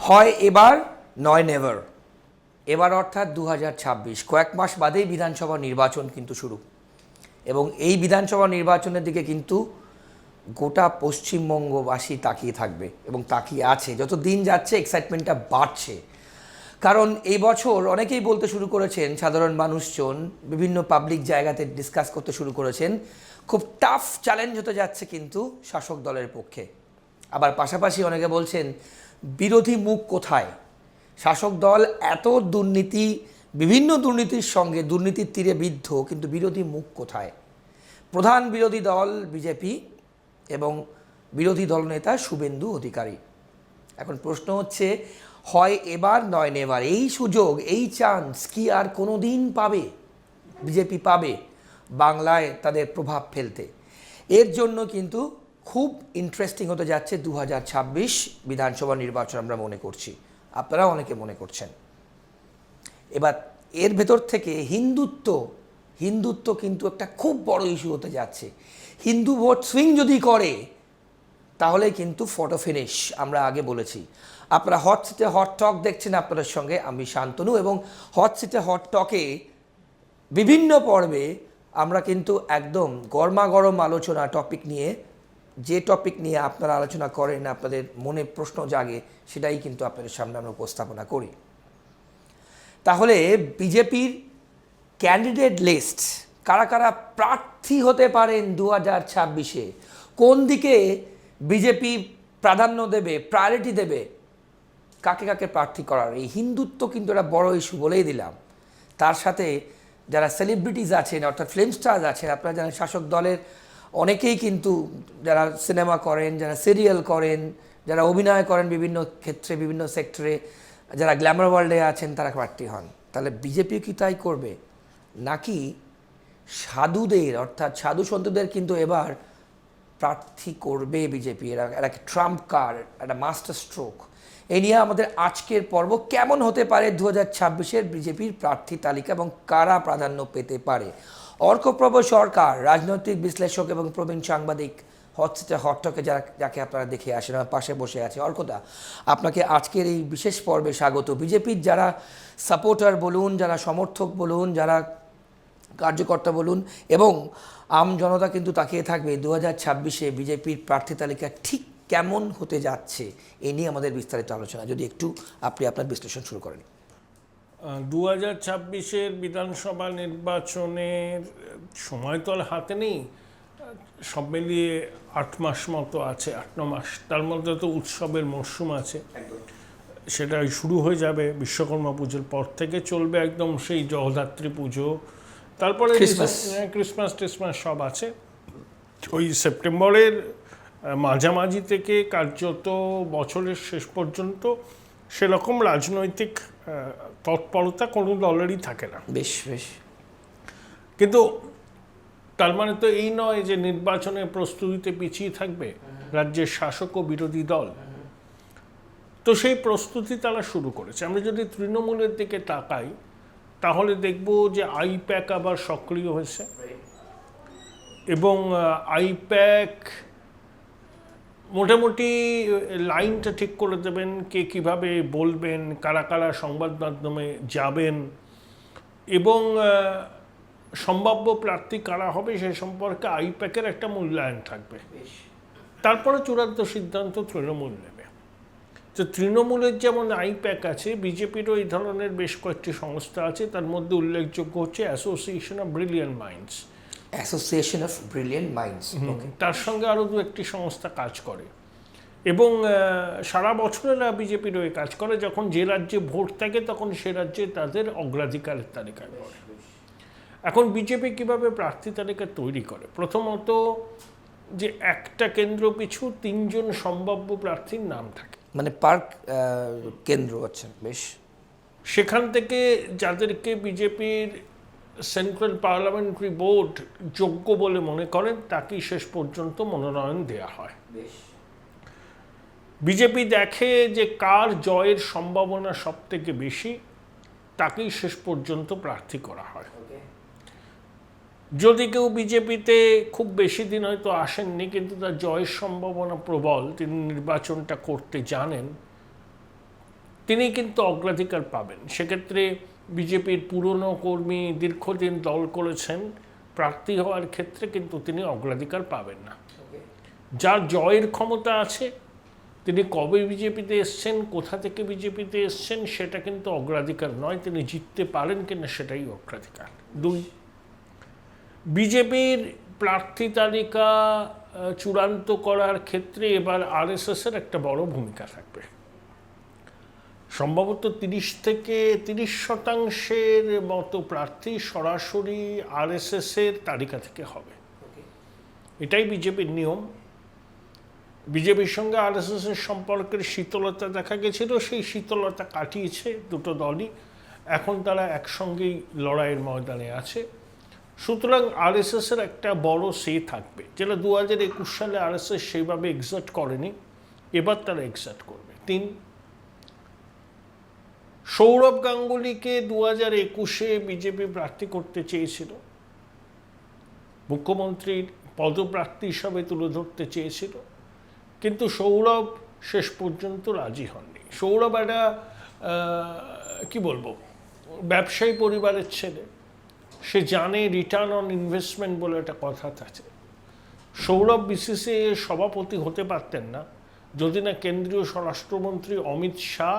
হয় এবার, নয় নেভার এবার অর্থাৎ দু হাজার ছাব্বিশ, কয়েক মাস বাদেই বিধানসভা নির্বাচন কিন্তু শুরু। এবং এই বিধানসভা নির্বাচনের দিকে কিন্তু গোটা পশ্চিমবঙ্গবাসী তাকিয়ে থাকবে এবং তাকিয়ে আছে। যত দিন যাচ্ছে এক্সাইটমেন্টটা বাড়ছে। কারণ এই বছর অনেকেই বলতে শুরু করেছেন, সাধারণ মানুষজন বিভিন্ন পাবলিক জায়গাতে ডিসকাস করতে শুরু করেছেন, খুব টাফ চ্যালেঞ্জ হতে যাচ্ছে কিন্তু শাসক দলের পক্ষে। আবার পাশাপাশি অনেকে বলছেন বিরোধী মুখ কোথায়? শাসক দল এত দুর্নীতি, বিভিন্ন দুর্নীতির সঙ্গে দুর্নীতির তীরে বিদ্ধ, কিন্তু বিরোধী মুখ কোথায়? প্রধান বিরোধী দল বিজেপি এবং বিরোধী দলনেতা শুভেন্দু অধিকারী। এখন প্রশ্ন হচ্ছে, হয় এবার নয় নেবার? এই সুযোগ, এই চান্স কি আর কোনো দিন পাবে? বিজেপি পাবে বাংলায় তাদের প্রভাব ফেলতে। এর জন্য কিন্তু খুব ইন্টারেস্টিং হতে যাচ্ছে দু হাজার ছাব্বিশ বিধানসভা নির্বাচন আমরা মনে করছি। আপনারা অনেকে মনে করছেন। এবার এর ভেতর থেকে হিন্দুত্ব হিন্দুত্ব কিন্তু একটা খুব বড় ইস্যু হতে যাচ্ছে। হিন্দু ভোট সুইং যদি করে, তাহলে কিন্তু ফটো ফিনিশ আমরা আগে বলেছি। আপনারা হট সিটে হট টক দেখছেন আপনাদের সঙ্গে আমি শান্তনু এবং হট সিটে হট টকে বিভিন্ন পর্বে আমরা কিন্তু একদম গরমাগরম আলোচনা টপিক নিয়ে যে টপিক নিয়ে আপনারা আলোচনা করেন, আপনাদের মনে প্রশ্ন জাগে, সেটাই কিন্তু আপনাদের সামনে আমরা উপস্থাপনা করি। তাহলে বিজেপির ক্যান্ডিডেট লিস্ট কারা কারা প্রার্থী হতে পারেন দু হাজার ছাব্বিশে? কোন দিকে বিজেপি প্রাধান্য দেবে প্রায়োরিটি দেবে? কাকে কাকে প্রার্থী করার? এই হিন্দুত্ব কিন্তু একটা বড় ইস্যু বলেই দিলাম। তার সাথে যারা সেলিব্রিটিজ আছেন, অর্থাৎ ফিল্ম স্টার আছেন, আপনারা জানেন শাসক দলের অনেকেই কিন্তু যারা সিনেমা করেন, যারা সিরিয়াল করেন, যারা অভিনয় করেন বিভিন্ন ক্ষেত্রে, বিভিন্ন সেক্টরে, যারা গ্ল্যামার ওয়ার্ল্ডে আছেন, তারা প্রার্থী হন। তাহলে বিজেপি কি তাই করবে? নাকি সাধুদের, অর্থাৎ সাধু সন্তদের কিন্তু এবার প্রার্থী করবে বিজেপি? এরা এরা ট্রাম্প কার? একটা মাস্টার স্ট্রোক। এই নিয়ে আমাদের আজকের পর্ব কেমন হতে পারে দু হাজার বিজেপির প্রার্থী তালিকা এবং কারা প্রাধান্য পেতে পারে? অর্কপ্রভ সরকার, রাজনৈতিক বিশ্লেষক এবং প্রবীণ সাংবাদিক হটসিটে হটটকে যারা যাকে আপনারা দেখে আসেন, আমার পাশে বসে আছে অর্কদা। আপনাকে আজকের এই বিশেষ পর্বে স্বাগত। বিজেপির যারা সাপোর্টার বলুন, যারা সমর্থক বলুন, যারা কার্যকর্তা বলুন এবং আম জনতা কিন্তু তাকিয়ে থাকবে দু হাজার ছাব্বিশে বিজেপির প্রার্থী তালিকা ঠিক কেমন হতে যাচ্ছে, এ নিয়ে আমাদের বিস্তারিত আলোচনা। যদি একটু আপনি আপনার বিশ্লেষণ শুরু করেন। দু হাজার ছাব্বিশের বিধানসভা নির্বাচনের সময় তো আর হাতে নেই। সব মিলিয়ে আট মাস মতো আছে আট ন মাস। তার মধ্যে তো উৎসবের মরশুম আছে। সেটা শুরু হয়ে যাবে বিশ্বকর্মা পুজোর পর থেকে চলবে একদম সেই জগদ্ধাত্রী পুজো। তারপরে Christmas. হ্যাঁ, ক্রিসমাস টিসমাস সব আছে। ওই সেপ্টেম্বরের মাঝামাঝি থেকে কার্যত বছরের শেষ পর্যন্ত সেরকম রাজনৈতিক তৎপরতা কোনো দলেরই থাকে না। বেশ বেশ। কিন্তু তার মানে তো এই নয় যে নির্বাচনের প্রস্তুতিতে পিছিয়ে থাকবে রাজ্যের শাসক ও বিরোধী দল। তো সেই প্রস্তুতি তারা শুরু করেছে। আমরা যদি তৃণমূলের দিকে তাকাই তাহলে দেখব যে আইপ্যাক আবার সক্রিয় হয়েছে। এবং আইপ্যাক মোটামুটি লাইনটা ঠিক করে দেবেন কে কীভাবে বলবেন কারা কারা সংবাদ মাধ্যমে যাবেন এবং সম্ভাব্য প্রার্থী কারা হবে সে সম্পর্কে আইপ্যাকের একটা মূল্যায়ন থাকবে। তারপরে চূড়ান্ত সিদ্ধান্ত তৃণমূল নেবে। তো তৃণমূলের যেমন আইপ্যাক আছে বিজেপিরও এই ধরনের বেশ কয়েকটি সংস্থা আছে তার মধ্যে উল্লেখযোগ্য হচ্ছে association of brilliant minds association of brilliant minds তার সঙ্গে আরও দু একটি সংস্থা কাজ করে। এবং সারা বছরেরা বিজেপির হয়ে কাজ করে যখন যে রাজ্যে ভোট থাকে তখন সে রাজ্যে তাদের অগ্রাধিকারের তালিকায় পড়ে এখন বিজেপি কীভাবে প্রার্থী তালিকা তৈরি করে? প্রথমত যে একটা কেন্দ্র পিছু তিনজন সম্ভাব্য প্রার্থীর নাম থাকে। মানে পার্ক কেন্দ্র আচ্ছা বেশ। সেখান থেকে যাদেরকে বিজেপির সেন্ট্রাল পার্লামেন্টারি বোর্ড যোগ্য বলে মনে করেন তাকেই শেষ পর্যন্ত মনোনয়ন দেওয়া হয়। বিজেপি দেখে যে কার জয়ের সম্ভাবনা সব থেকে বেশি তাকেই শেষ পর্যন্ত প্রার্থী করা হয়। যদি কেউ বিজেপিতে খুব বেশি দিন হয়তো আসেননি কিন্তু তার জয়ের সম্ভাবনা প্রবল তিনি নির্বাচনটা করতে জানেন তিনি কিন্তু অগ্রাধিকার পাবেন। সেক্ষেত্রে বিজেপির পুরনো কর্মী দীর্ঘদিন দল করেছেন, প্রার্থী হওয়ার ক্ষেত্রে কিন্তু তিনি অগ্রাধিকার পাবেন না। যার জয়ের ক্ষমতা আছে, তিনি কবে বিজেপিতে এসছেন, কোথা থেকে বিজেপিতে এসছেন, সেটা কিন্তু অগ্রাধিকার নয়, তিনি জিততে পারেন কিনা সেটাই অগ্রাধিকার। দুই, বিজেপির প্রার্থী তালিকা চূড়ান্ত করার ক্ষেত্রে এবার আরএসএস এর একটা বড় ভূমিকা থাকবে। সম্ভবত তিরিশ থেকে তিরিশ শতাংশের মতো প্রার্থী সরাসরি আরএসএস এর তালিকা থেকে হবে। এটাই বিজেপির নিয়ম। বিজেপির সঙ্গে আরএসএস এর সম্পর্কের শীতলতা দেখা গেছিল সেই শীতলতা কাটিয়েছে দুটো দলই। এখন তারা একসঙ্গেই লড়াইয়ের ময়দানে আছে। সুতরাং আরএসএস এর একটা বড় সে থাকবে। যেটা দু হাজার একুশ সালে আরএসএস সেইভাবে এক্সার্ট করেনি এবার তারা এক্সার্ট করবে। তিন সৌরভ গাঙ্গুলিকে দু হাজার একুশে বিজেপি প্রার্থী করতে চেয়েছিল। মুখ্যমন্ত্রীর পদপ্রার্থী হিসাবে তুলে ধরতে চেয়েছিল। কিন্তু সৌরভ শেষ পর্যন্ত রাজি হননি। সৌরভ একটা কি বলব, ব্যবসায়ী পরিবারের ছেলে। সে জানে রিটার্ন অন ইনভেস্টমেন্ট বলে একটা কথা আছে। সৌরভ বিসিসিআই সভাপতি হতে পারতেন না। যদি না কেন্দ্রীয় স্বরাষ্ট্রমন্ত্রী অমিত শাহ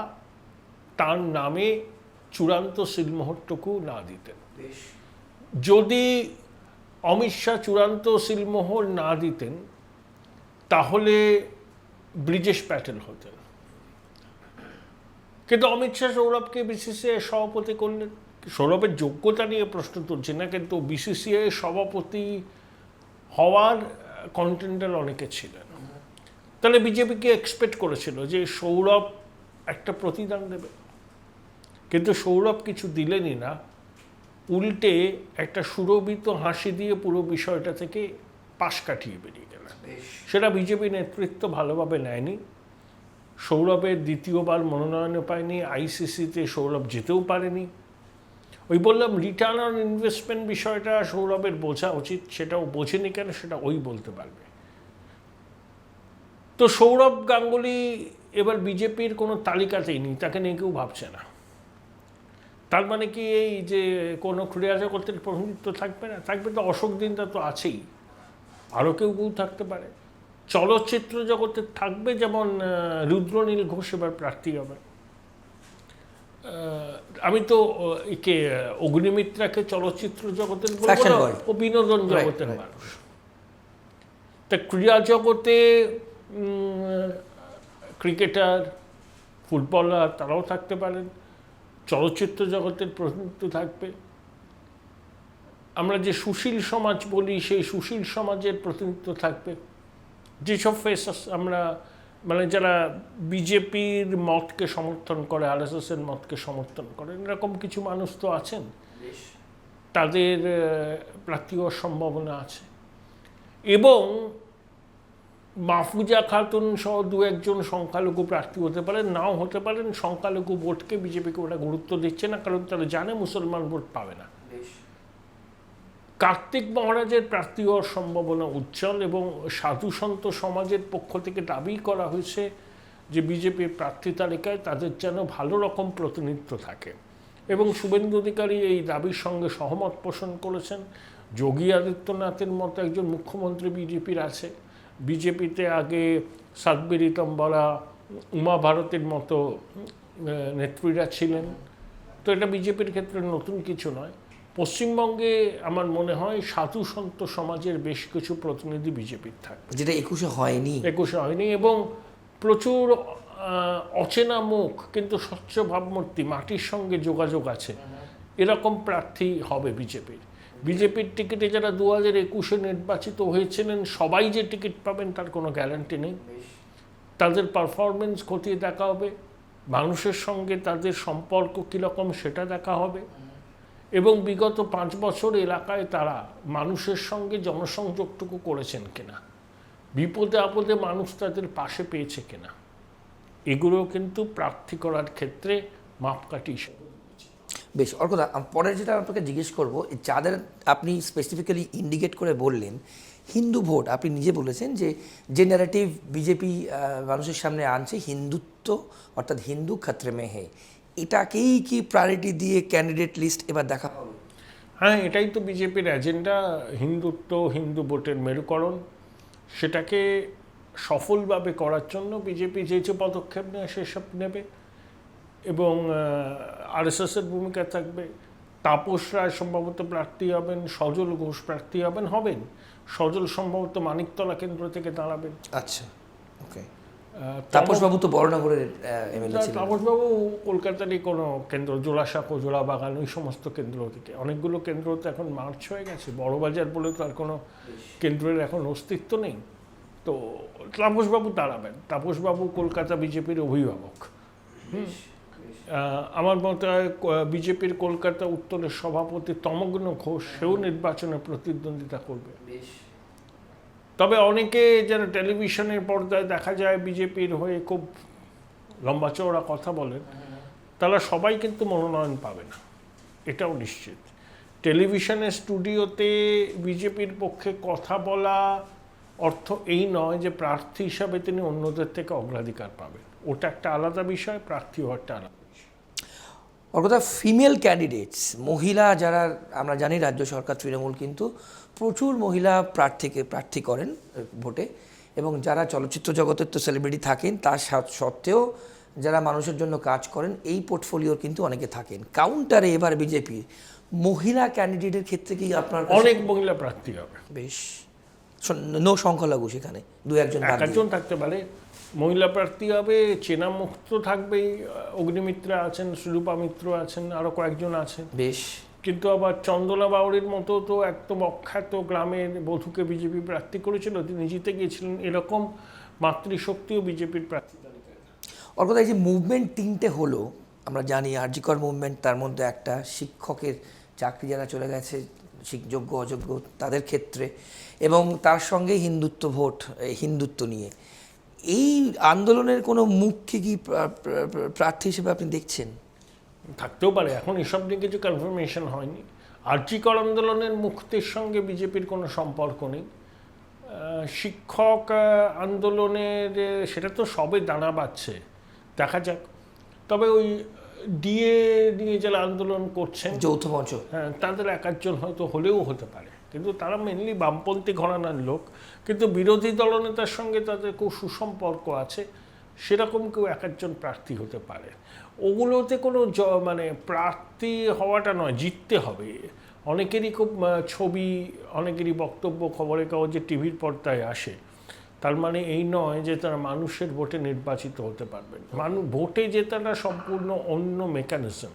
তার নামে চূড়ান্ত সিলমোহরটুকু না দিতেন। যদি অমিত শাহ চূড়ান্ত সিলমোহর না দিতেন তাহলে ব্রিজেশ প্যাটেল হতেন। কিন্তু অমিত শাহ সৌরভকে বিসিসিআই সভাপতি করলেন। সৌরভের যোগ্যতা নিয়ে প্রশ্ন তুলছি না কিন্তু বিসিসিআই সভাপতি হওয়ার কন্টেন্টার অনেকে ছিলেন। তাহলে বিজেপিকে এক্সপেক্ট করেছিল যে সৌরভ একটা প্রতিদান দেবে। কিন্তু সৌরভ কিছু দিলেনই না। উল্টে একটা সুরভিত হাসি দিয়ে পুরো বিষয়টা থেকে পাশ কাটিয়ে বেরিয়ে গেলেন। সেটা বিজেপি নেতৃত্ব ভালোভাবে নেয়নি। সৌরভের দ্বিতীয়বার মনোনয়নও পায়নি আইসিসিতে সৌরভ যেতেও পারেনি। ওই বললাম রিটার্ন অন ইনভেস্টমেন্ট বিষয়টা সৌরভের বোঝা উচিত সেটাও বোঝেনি কেন সেটা ওই বলতে পারবে। তো সৌরভ গাঙ্গুলি এবার বিজেপির কোনো তালিকাতেই নেই তাকে নিয়ে কেউ ভাবছে না। তার মানে কি এই যে কোনো ক্রীড়া জগতের প্রতিনিধিত্ব থাকবে না? থাকবে তো অশোক দিনটা তো আছেই। আরও কেউ কেউ থাকতে পারে। চলচ্চিত্র জগতে থাকবে যেমন রুদ্রনীল ঘোষ এবার প্রার্থী হবে। আমি তো একে অগ্নিমিত্রাকে চলচ্চিত্র জগতের. ও বিনোদন জগতের মানুষ। তা ক্রীড়া জগতে ক্রিকেটার ফুটবলার তারাও থাকতে পারেন চলচ্চিত্র জগতের প্রতিনিধিত্ব থাকবে। আমরা যে সুশীল সমাজ বলি সেই সুশীল সমাজের প্রতিনিধিত্ব থাকবে। যেসব ফেসাস আমরা মানে যারা বিজেপির মতকে সমর্থন করে আর এস এর মতকে সমর্থন করে এরকম কিছু মানুষ তো আছেন। তাদের প্রার্থী হওয়ার সম্ভাবনা আছে। এবং মাহফুজা খাতুন সহ দু একজন সংখ্যালঘু প্রার্থী হতে পারেন নাও হতে পারেন সংখ্যালঘু ভোটকে বিজেপিকে ওরা গুরুত্ব দিচ্ছে না কারণ তারা জানে মুসলমান ভোট পাবে না। কার্তিক মহারাজের প্রার্থী হওয়ার সম্ভাবনা উজ্জ্বল এবং সাধু সন্ত সমাজের পক্ষ থেকে দাবি করা হয়েছে যে বিজেপির প্রার্থী তালিকায় তাদের যেন ভালো রকম প্রতিনিধিত্ব থাকে। এবং শুভেন্দু অধিকারী এই দাবির সঙ্গে সহমত পোষণ করেছেন। যোগী আদিত্যনাথের মতো একজন মুখ্যমন্ত্রী বিজেপির আছে। বিজেপিতে আগে সাতবির ইতম্বরা উমা ভারতের মতো নেত্রীরা ছিলেন। তো এটা বিজেপির ক্ষেত্রে নতুন কিছু নয়। পশ্চিমবঙ্গে আমার মনে হয় সাধু সন্ত সমাজের বেশ কিছু প্রতিনিধি বিজেপির থাকবে। যেটা একুশে হয়নি। একুশে হয়নি এবং প্রচুর অচেনা মুখ কিন্তু স্বচ্ছ ভাবমূর্তি মাটির সঙ্গে যোগাযোগ আছে। এরকম প্রার্থী হবে বিজেপির। বিজেপির টিকিটে যারা দু হাজার একুশে নির্বাচিত হয়েছিলেন সবাই যে টিকিট পাবেন তার কোনো গ্যারান্টি নেই। তাদের পারফরমেন্স খতিয়ে দেখা হবে মানুষের সঙ্গে তাদের সম্পর্ক কীরকম সেটা দেখা হবে। এবং বিগত পাঁচ বছর এলাকায় তারা মানুষের সঙ্গে জনসংযোগটুকু করেছেন কিনা বিপদে আপদে মানুষ তাদের পাশে পেয়েছে কিনা এগুলো কিন্তু প্রার্থী করার ক্ষেত্রে মাপকাঠি হিসেবে। বেশ অর্কদা পরের যেটা আপনাকে জিজ্ঞেস করব যাদের আপনি স্পেসিফিক্যালি ইন্ডিকেট করে বললেন, হিন্দু ভোট, আপনি নিজে বলেছেন যে যে ন্যারেটিভ বিজেপি মানুষের সামনে আনছে, হিন্দুত্ব, অর্থাৎ হিন্দু খাত্রে মেহে এটাকেই কি প্রায়োরিটি দিয়ে ক্যান্ডিডেট লিস্ট এবার দেখা হবে? হ্যাঁ এটাই তো বিজেপির এজেন্ডা হিন্দুত্ব, হিন্দু ভোটের মেরুকরণ। সেটাকে সফলভাবে করার জন্য বিজেপি যে যে পদক্ষেপ নেয়, সেসব নেবে। এবং আরএসএসের ভূমিকা থাকবে। তাপস রায় সম্ভবত প্রার্থী হবেন সজল ঘোষ প্রার্থী হবেন হবেন। সজল সম্ভবত মানিকতলা কেন্দ্র থেকে দাঁড়াবেন। আচ্ছা ওকে। তাপসবাবু তো বড়নগরের এমএলএ ছিলেন। তাপসবাবু কলকাতারই কোনো কেন্দ্র জোড়াসাঁকো জোড়া বাগান ওই সমস্ত কেন্দ্র থেকে। অনেকগুলো কেন্দ্র তো এখন মার্চ হয়ে গেছে। বড়বাজার বলে তো আর কোনো কেন্দ্রের এখন অস্তিত্ব নেই। তো তাপসবাবু দাঁড়াবেন। তাপসবাবু কলকাতা বিজেপির অভিভাবক। হুম। আমার মতে হয় বিজেপির কলকাতা উত্তরের সভাপতি তমগ্ন ঘোষ সেও নির্বাচনে প্রতিদ্বন্দ্বিতা করবে। তবে অনেকে যেন টেলিভিশনের পর্দায় দেখা যায় বিজেপির হয়ে খুব লম্বা চওড়া কথা বলেন তারা সবাই কিন্তু মনোনয়ন পাবে না। এটাও নিশ্চিত। টেলিভিশনের স্টুডিওতে বিজেপির পক্ষে কথা বলা অর্থ এই নয় যে প্রার্থী হিসাবে তিনি অন্যদের থেকে অগ্রাধিকার পাবেন। ওটা একটা আলাদা বিষয় প্রার্থী হওয়াটা আলাদা ওর কথা ফিমেল ক্যান্ডিডেটস মহিলা যারা আমরা জানি রাজ্য সরকার তৃণমূল কিন্তু প্রচুর মহিলা প্রার্থীকে প্রার্থী করেন ভোটে এবং যারা চলচ্চিত্র জগতের তো সেলিব্রিটি থাকেন তার সত্ত্বেও যারা মানুষের জন্য কাজ করেন এই পোর্টফোলিওর কিন্তু অনেকে থাকেন। কাউন্টারে এবার বিজেপি মহিলা ক্যান্ডিডেটের ক্ষেত্রে কি আপনার অনেক মহিলা প্রার্থী হবে। বেশ। নো সংখ্যালঘু সেখানে দু একজন। একজন থাকতে পারে মহিলা প্রার্থী হবে চেনা মুক্ত থাকবেই অগ্নিমিত্রা আছেন সুরূপা মিত্র আছেন আরও কয়েকজন আছেন। বেশ। কিন্তু আবার চন্দনা বাউরির মতো তো একদম অখ্যাত গ্রামের বধূকে বিজেপি প্রার্থী করেছিল তিনি জিতে গিয়েছিলেন এরকম মাতৃশক্তিও বিজেপির প্রার্থী কথা এই যে মুভমেন্ট তিনটে হলো আমরা জানি আরজিকর মুভমেন্ট তার মধ্যে একটা শিক্ষকের চাকরি যারা চলে গেছে যোগ্য অযোগ্য তাদের ক্ষেত্রে এবং তার সঙ্গে হিন্দুত্ব ভোট হিন্দুত্ব নিয়ে। এই আন্দোলনের কোনো মুখকে কি প্রা- প্রা- প্রা- প্রার্থী হিসেবে আপনি দেখছেন? থাকতেও পারে এখন এসব নিয়ে কিছু কনফার্মেশন হয়নি। আর্যিকর আন্দোলনের মুক্তির সঙ্গে বিজেপির কোনো সম্পর্ক নেই। শিক্ষক আন্দোলনের সেটা তো সবে দানা বাচ্ছে দেখা যাক। তবে ওই ডিএ নিয়ে যারা আন্দোলন করছেন যৌথ মঞ্চ। হ্যাঁ তাদের এক একজন হয়তো হলেও হতে পারে। কিন্তু তারা মেনলি বামপন্থী ঘরানার লোক। কিন্তু বিরোধী দলনেতার সঙ্গে তাদের খুব সুসম্পর্ক আছে। সেরকম কেউ এক একজন প্রার্থী হতে পারে। ওগুলোতে কোনো মানে প্রার্থী হওয়াটা নয়, জিততে হবে। অনেকেরই খুব ছবি, অনেকেরই বক্তব্য, খবরের কাগজে টিভির পর্দায় আসে। তার মানে এই নয় যে তারা মানুষের ভোটে নির্বাচিত হতে পারবেন মানুষ ভোটে জেতাটা সম্পূর্ণ অন্য মেকানিজম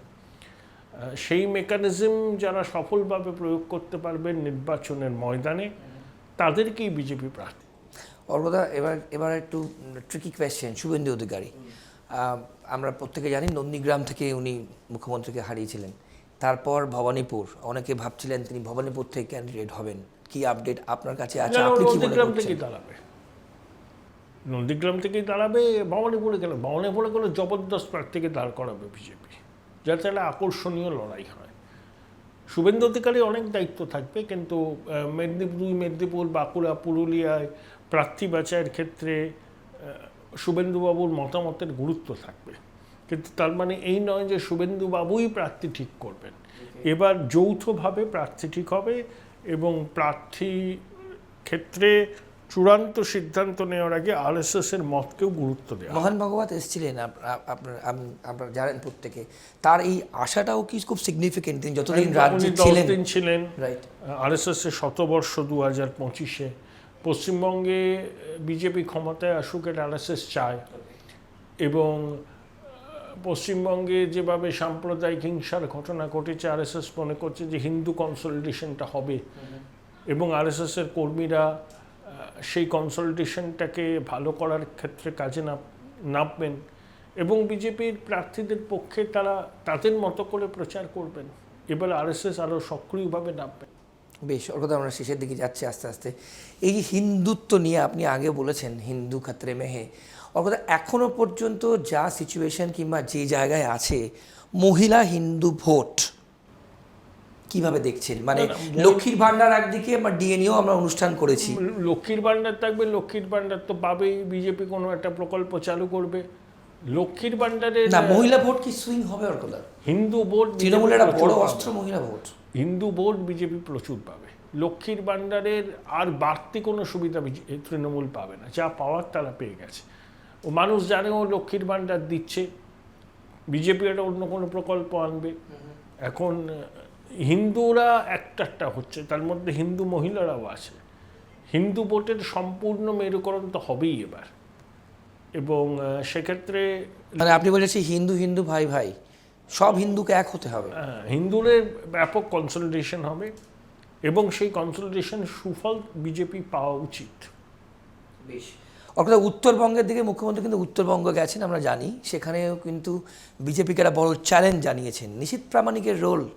সেই মেকানিজম যারা সফলভাবে প্রয়োগ করতে পারবেন নির্বাচনের ময়দানে তাদেরকেই বিজেপি প্রার্থী। অর্গদা এবার এবার একটু ট্রিকি কোয়েশ্চেন শুভেন্দু অধিকারী। আমরা প্রত্যেকে জানি নন্দীগ্রাম থেকে উনি মুখ্যমন্ত্রীকে হারিয়েছিলেন। তারপর ভবানীপুর অনেকে ভাবছিলেন তিনি ভবানীপুর থেকে ক্যান্ডিডেট হবেন। কি আপডেট আপনার কাছে আছে? আপনি কি মনে করছেন? দাঁড়াবে। নন্দীগ্রাম থেকেই দাঁড়াবে ভবানীপুরে কেন? ভবানীপুরে কোনো জবরদস্ত প্রার্থীকে দাঁড় করাবে বিজেপি যাতে একটা আকর্ষণীয় লড়াই হয়। শুভেন্দু অধিকারী অনেক দায়িত্ব থাকবে কিন্তু মেদিনীপুর মেদিনীপুর বাঁকুড়া পুরুলিয়ায় প্রার্থী বাছাইয়ের ক্ষেত্রে শুভেন্দুবাবুর মতামতের গুরুত্ব থাকবে। কিন্তু তার মানে এই নয় যে শুভেন্দুবাবুই প্রার্থী ঠিক করবেন। এবার যৌথভাবে প্রার্থী ঠিক হবে এবং প্রার্থী ক্ষেত্রে চূড়ান্ত সিদ্ধান্ত নেওয়ার আগে আরএসএস এর মতকেও গুরুত্ব দেওয়া মোহন ভগবত এসেছিলেন আপ- আপ- আপনার আপনারা জানেন প্রত্যেকে। তার এই আশাটাও কি খুব সিগনিফিকেন্ট তিনি যতদিন রাজ্যে ছিলেন। দিন ছিলেন। রাইট আরএসএস এর শতবর্ষ দু হাজার পঁচিশে। পশ্চিমবঙ্গে বিজেপি ক্ষমতায় আসুক এটা আরএসএস চায়। এবং পশ্চিমবঙ্গে যেভাবে সাম্প্রদায়িক হিংসার ঘটনা ঘটেছে আরএসএস মনে করছে যে হিন্দু কনসলিডেশনটা হবে। এবং আরএসএস এর কর্মীরা আহ, সেই কনসলিডেশনটাকে ভালো করার ক্ষেত্রে কাজে নাম, নামবেন এবং বিজেপির প্রার্থীদের পক্ষে তারা তাদের মতো করে প্রচার করবেন। এবার আরএসএস আরও সক্রিয়ভাবে নামবেন। বেশ কথা আমরা শেষের দিকে যাচ্ছি আস্তে আস্তে। এই হিন্দুত্ব নিয়ে আপনি আগে বলেছেন, হিন্দু খাত্রে মেহে। ওর এখনও পর্যন্ত যা সিচুয়েশন কিংবা যে জায়গায় আছে, মহিলা হিন্দু ভোট কীভাবে দেখছেন? মানে লক্ষ্মীর ভান্ডার একদিকে আমরা ডিএনএও আমরা অনুষ্ঠান করেছি। লক্ষ্মীর ভাণ্ডার থাকবে লক্ষ্মীর ভাণ্ডার তো পাবেই বিজেপি কোনো একটা প্রকল্প চালু করবে। লক্ষ্মীর ভাণ্ডারের না মহিলা ভোট কি সুইং হবে অর্কদা হিন্দু ভোট তৃণমূলের একটা বড়। অস্ত্র মহিলা ভোট। হিন্দু ভোট বিজেপি প্রচুর পাবে। লক্ষ্মীর ভাণ্ডারের আর বাড়তি কোনো সুবিধা তৃণমূল পাবে না। যা পাওয়ার তারা পেয়ে গেছে। ও মানুষ জানে ও লক্ষ্মীর ভাণ্ডার দিচ্ছে। বিজেপি একটা অন্য কোনো প্রকল্প আনবে। এখন হিন্দুরা একটা একটা হচ্ছে তার মধ্যে হিন্দু মহিলারাও আছে। হিন্দু ভোটের সম্পূর্ণ মেরুকরণ তো হবেই এবার। এবং সেক্ষেত্রে মানে আপনি বলেছি হিন্দু হিন্দু ভাই ভাই সব হিন্দুকে এক হতে হবে। হ্যাঁ, হিন্দুদের ব্যাপক কনসলিডেশন হবে এবং সেই কনসলিডেশন সুফল বিজেপি পাওয়া উচিত। বেশ। অর্থাৎ উত্তরবঙ্গের দিকে মুখ্যমন্ত্রী কিন্তু উত্তরবঙ্গ গেছেন আমরা জানি। সেখানেও কিন্তু বিজেপিকে একটা বড় চ্যালেঞ্জ জানিয়েছেন। নিশীত প্রামাণিকের রোল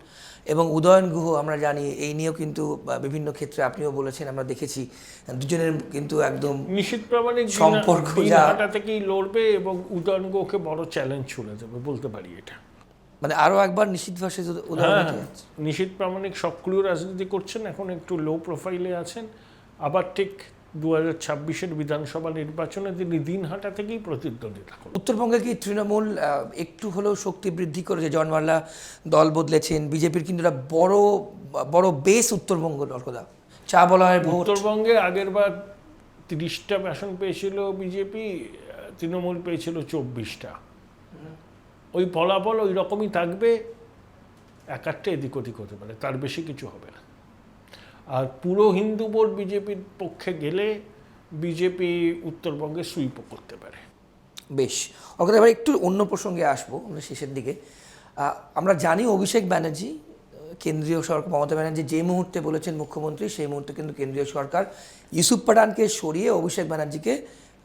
এবং উদয়ন গুহ আমরা জানি এই নিয়েও কিন্তু বিভিন্ন ক্ষেত্রে আপনিও বলেছেন আমরা দেখেছি দুজনের কিন্তু একদম নিশ্চিত প্রামাণিক সম্পর্ক যা- থেকেই লড়বে এবং উদয়ন গুহকে বড় চ্যালেঞ্জ ছুড়ে দেবে বলতে পারি এটা। মানে আরও একবার নিশীত ভাষে উদয়ন হ্যাঁ নিশীত প্রামাণিক সক্রিয় রাজনীতি করছেন এখন একটু লো প্রোফাইলে আছেন আবার ঠিক দু হাজার ছাব্বিশের বিধানসভা নির্বাচনে তিনি দিনহাটা থেকেই প্রতিদ্বন্দ্বিতা করবেন উত্তরবঙ্গে কি তৃণমূল একটু হলেও শক্তি বৃদ্ধি করেছে? জন মাল্লা দল বদলেছেন বিজেপির কিন্তু একটা বড় বড় বেস উত্তরবঙ্গ অর্কদা চা বলা হয় উত্তরবঙ্গে আগের বার তিরিশটা আসন পেয়েছিল বিজেপি তৃণমূল পেয়েছিল চব্বিশটা। ওই ফলাফল ওই রকমই থাকবে এক একটা এদিক ওদিক হতে পারে তার বেশি কিছু হবে না। আর পুরো হিন্দু ভোট বিজেপির পক্ষে গেলে বিজেপি উত্তরবঙ্গে সুইপও করতে পারে। বেশ। অর্থাৎ এবার একটু অন্য প্রসঙ্গে আসব, আমরা শেষের দিকে। আমরা জানি অভিষেক ব্যানার্জি, কেন্দ্রীয় সরকার, মমতা ব্যানার্জি যে মুহূর্তে বলেছেন মুখ্যমন্ত্রী, সেই মুহূর্তে কিন্তু কেন্দ্রীয় সরকার ইউসুফ পাঠানকে সরিয়ে অভিষেক ব্যানার্জিকে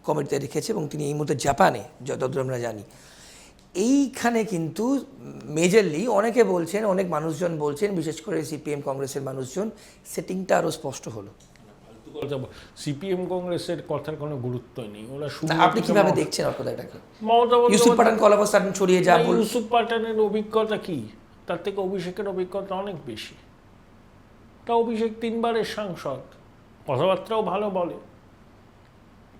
কমিটিতে রেখেছে এবং তিনি এই মুহূর্তে জাপানে, যতদূর আমরা জানি। এইখানে কিন্তু মেজরলি অনেকে বলছেন অনেক মানুষজন বলছেন বিশেষ করে সিপিএম কংগ্রেসের মানুষজন সেটিংটা আরও স্পষ্ট হলো। সিপিএম কংগ্রেসের কথার কোনো গুরুত্বই নেই। ওরা আপনি কীভাবে দেখছেন অর্কদা এটাকে মমতা ইউসুফ পাঠান কল অবস্থান ছড়িয়ে যা ইউসুফ পাঠানের অভিজ্ঞতা কি? তার থেকে অভিষেকের অভিজ্ঞতা অনেক বেশি। তা অভিষেক তিনবারের সাংসদ কথাবার্তাও ভালো বলে।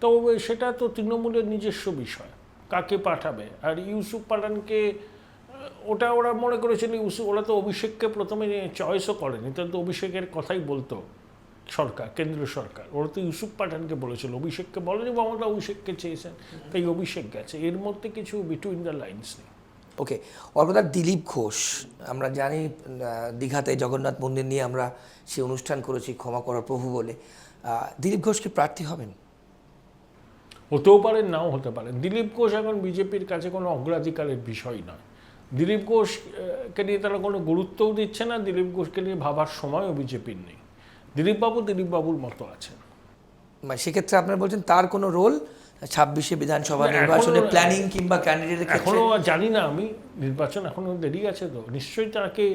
তো সেটা তো তৃণমূলের নিজস্ব বিষয়। কাকে পাঠাবে? আর ইউসুফ পাঠানকে, ওটা ওরা মনে করেছিল ইউসুফ, ওরা তো অভিষেককে প্রথমে চয়েসও করেনি, তাহলে তো অভিষেকের কথাই বলতো সরকার, কেন্দ্রীয় সরকার। ওরা তো ইউসুফ পাঠানকে বলেছিল, অভিষেককে বলেনি, মমতা অভিষেককে চেয়েছেন। তাই অভিষেক গেছে। এর মধ্যে কিছু বিটুইন দ্য লাইন্স নেই। ওকে অর্কদা দিলীপ ঘোষ, আমরা জানি দীঘাতে জগন্নাথ মন্দির নিয়ে আমরা সে অনুষ্ঠান করেছি, ক্ষমা করার প্রভু বলে। দিলীপ ঘোষ কি প্রার্থী হবেন? হতেও পারেন নাও হতে পারেন দিলীপ ঘোষ এখন বিজেপির কাছে কোনো অগ্রাধিকারের বিষয় নয়। দিলীপ ঘোষকে নিয়ে তারা কোনো গুরুত্বও দিচ্ছে না দিলীপ ঘোষকে নিয়ে ভাবার সময়ও বিজেপির নেই। দিলীপবাবু দিলীপবাবুর মতো আছেন। মানে সেক্ষেত্রে আপনারা বলছেন তার কোনো রোল ছাব্বিশে বিধানসভা নির্বাচনে প্ল্যানিং কিংবা ক্যান্ডিডেটের ক্ষেত্রে? এখনও জানি না আমি নির্বাচন এখনও দেরি আছে তো। নিশ্চয়ই তাকে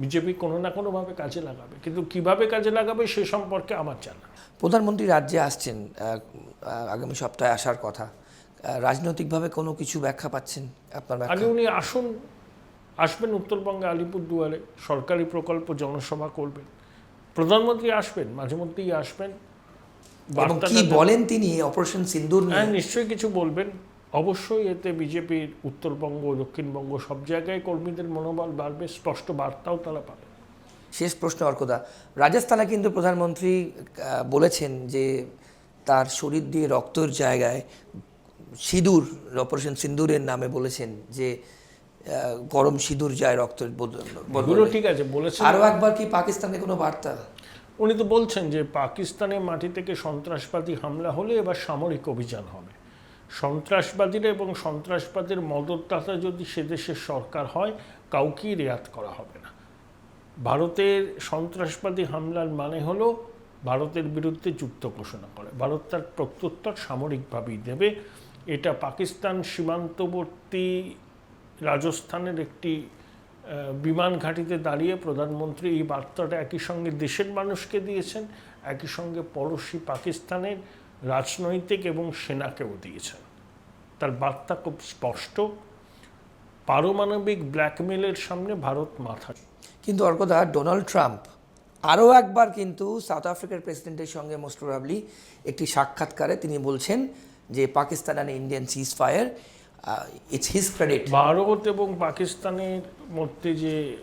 বিজেপি কোনো না কোনোভাবে কাজে লাগাবে। কিন্তু কীভাবে কাজে লাগাবে সে সম্পর্কে আমার জানা প্রধানমন্ত্রী রাজ্যে আসছেন আগামী সপ্তাহে আসার কথা। রাজনৈতিকভাবে কোনো কিছু ব্যাখ্যা পাচ্ছেন আপনার আগে উনি আসুন আসবেন উত্তরবঙ্গে আলিপুরদুয়ারে সরকারি প্রকল্প জনসভা করবেন। প্রধানমন্ত্রী আসবেন মাঝে মধ্যেই আসবেন। কি বলেন তিনি অপারেশন সিন্দুর হ্যাঁ নিশ্চয়ই কিছু বলবেন। অবশ্যই এতে বিজেপির উত্তরবঙ্গ দক্ষিণবঙ্গ সব জায়গায় কর্মীদের মনোবল বাড়বে স্পষ্ট বার্তাও তারা পাবে। শেষ প্রশ্ন অর্কদা। রাজস্থানে কিন্তু প্রধানমন্ত্রী বলেছেন যে তার শরীর দিয়ে রক্তর জায়গায় সিঁদুর অপারেশন সিন্দুরের নামে বলেছেন যে গরম সিঁদুর যায় রক্ত বদল- ঠিক আছে বলেছেন। আরও একবার কি পাকিস্তানে কোনো বার্তা? উনি তো বলছেন যে পাকিস্তানের মাটি থেকে সন্ত্রাসবাদী হামলা হলে এবার সামরিক অভিযান হবে। সন্ত্রাসবাদীরা এবং সন্ত্রাসবাদের মদতদাতা যদি সে দেশের সরকার হয়, কাউকেই রেয়াত করা হবে না। ভারতের সন্ত্রাসবাদী হামলার মানে হলো ভারতের বিরুদ্ধে যুদ্ধ ঘোষণা করে। ভারত তার প্রত্যুত্তর সামরিকভাবেই দেবে। এটা পাকিস্তান সীমান্তবর্তী রাজস্থানের একটি বিমান ঘাঁটিতে দাঁড়িয়ে প্রধানমন্ত্রী এই বার্তাটা একই সঙ্গে দেশের মানুষকে দিয়েছেন, একই সঙ্গে পড়োশী পাকিস্তানের রাজনৈতিক এবং সেনাকেও দিয়েছেন। তার বার্তা খুব স্পষ্ট। পারমাণবিক ব্ল্যাকমেলের সামনে ভারত মাথা কিন্তু অর্কদা ডোনাল্ড ট্রাম্প আরও একবার কিন্তু সাউথ আফ্রিকার প্রেসিডেন্টের সঙ্গে মোস্ট প্রবাবলি একটি সাক্ষাৎকারে তিনি বলছেন যে Pakistan and Indian ceasefire it's his credit Bharat এবং পাকিস্তানের মধ্যে যে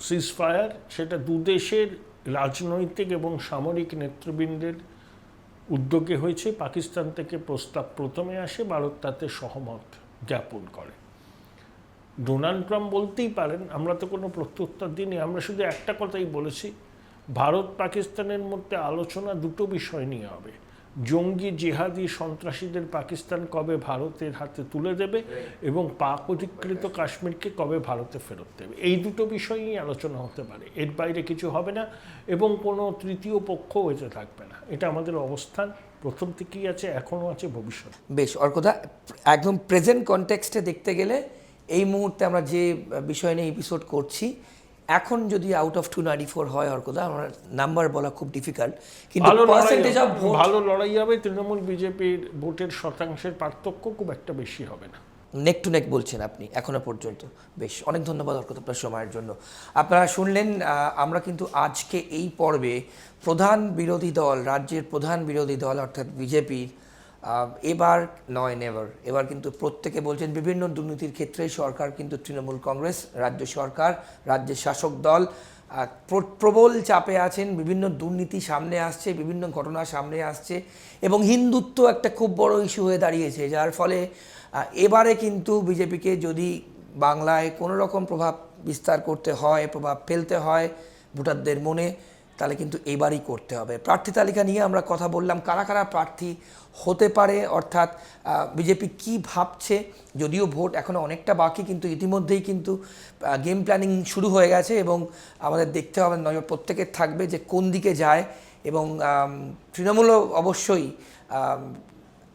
সিজফায়ার সেটা দু দেশের রাজনৈতিক এবং সামরিক নেতৃবৃন্দের উদ্যোগে হয়েছে, পাকিস্তান থেকে প্রস্তাব প্রথমে আসে, ভারত তাতে সহমত জ্ঞাপন করে। ডোনাল্ড ট্রাম্প বলতেই পারেন, আমরা তো কোনো প্রত্যুত্তর দিইনি, আমরা শুধু একটা কথাই বলেছি ভারত পাকিস্তানের মধ্যে আলোচনা দুটো বিষয় নিয়ে হবে। জঙ্গি জিহাদি সন্ত্রাসীদের পাকিস্তান কবে ভারতের হাতে তুলে দেবে এবং পাক অধিকৃত কাশ্মীরকে কবে ভারতে ফেরত দেবে? এই দুটো বিষয়ই আলোচনা হতে পারে। এর বাইরে কিছু হবে না এবং কোনো তৃতীয় পক্ষ হতে থাকবে না। এটা আমাদের অবস্থান। প্রথম থেকেই আছে, এখনও আছে, ভবিষ্যৎ। বেশ, অর্কদা, একদম প্রেজেন্ট কনটেক্সটে দেখতে গেলে এই মুহূর্তে আমরা যে বিষয় নিয়ে এপিসোড করছি এখন যদি out of two ninety four হয় অর্কদা আমার নাম্বার বলা খুব ডিফিকাল্ট কিন্তু পার্সেন্টেজ অফ। ভালো লড়াই হবে তৃণমূল বিজেপির ভোটের শতাংশের পার্থক্য খুব একটা বেশি হবে না। নেক টু নেক বলছেন আপনি এখনও পর্যন্ত। বেশ অনেক ধন্যবাদ অর্কত আপনার সময়ের জন্য। আপনারা শুনলেন আমরা কিন্তু আজকে এই পর্বে প্রধান বিরোধী দল রাজ্যের প্রধান বিরোধী দল অর্থাৎ বিজেপির এবার নয় নেভার এবার কিন্তু প্রত্যেকে বলছেন বিভিন্ন দুর্নীতির ক্ষেত্রে সরকার কিন্তু তৃণমূল কংগ্রেস, রাজ্য সরকার, রাজ্যের শাসক দল প্রবল চাপে আছেন, বিভিন্ন দুর্নীতি সামনে আসছে, বিভিন্ন ঘটনা সামনে আসছে, এবং হিন্দুত্ব একটা খুব বড় ইস্যু হয়ে দাঁড়িয়েছে, যার ফলে এবারে কিন্তু বিজেপিকে যদি বাংলায় কোনো রকম প্রভাব বিস্তার করতে হয়, প্রভাব ফেলতে হয় ভোটারদের মনে তাহলে কিন্তু এবারই করতে হবে। প্রার্থী তালিকা নিয়ে আমরা কথা বললাম, কারা কারা প্রার্থী হতে পারে? অর্থাৎ বিজেপি কি ভাবছে? যদিও ভোট এখনও অনেকটা বাকি, কিন্তু ইতিমধ্যেই কিন্তু গেম প্ল্যানিং শুরু হয়ে গেছে এবং আমাদের দেখতে হবে নজর প্রত্যেকের থাকবে যে কোন দিকে যায় এবং তৃণমূলও অবশ্যই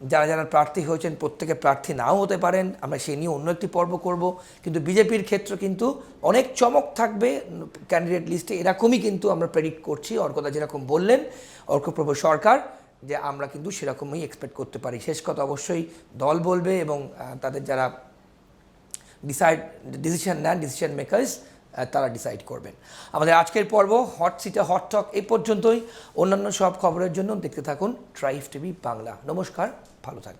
যারা যারা প্রার্থী হয়েছেন, প্রত্যেকে প্রার্থী নাও হতে পারেন। আমরা সেই নিয়ে অন্য একটি পর্ব করব। কিন্তু বিজেপির ক্ষেত্রে কিন্তু অনেক চমক থাকবে। ক্যান্ডিডেট লিস্টে এরকমই কিন্তু আমরা প্রেডিক্ট করছি। অর্কদা যেরকম বললেন, অর্কপ্রভ সরকার, যে আমরা কিন্তু সেরকমই এক্সপেক্ট করতে পারি। শেষ কথা অবশ্যই দল বলবে এবং তাদের যারা ডিসাইড ডিসিশন নেন ডিসিশন মেকার্স তারা ডিসাইড করবেন। আমাদের আজকের পর্ব হট সিটে হট টক এই পর্যন্তই। অন্যান্য সব খবরের জন্য দেখতে থাকুন ট্রাইভ টিভি বাংলা। নমস্কার। ভালো থাকবেন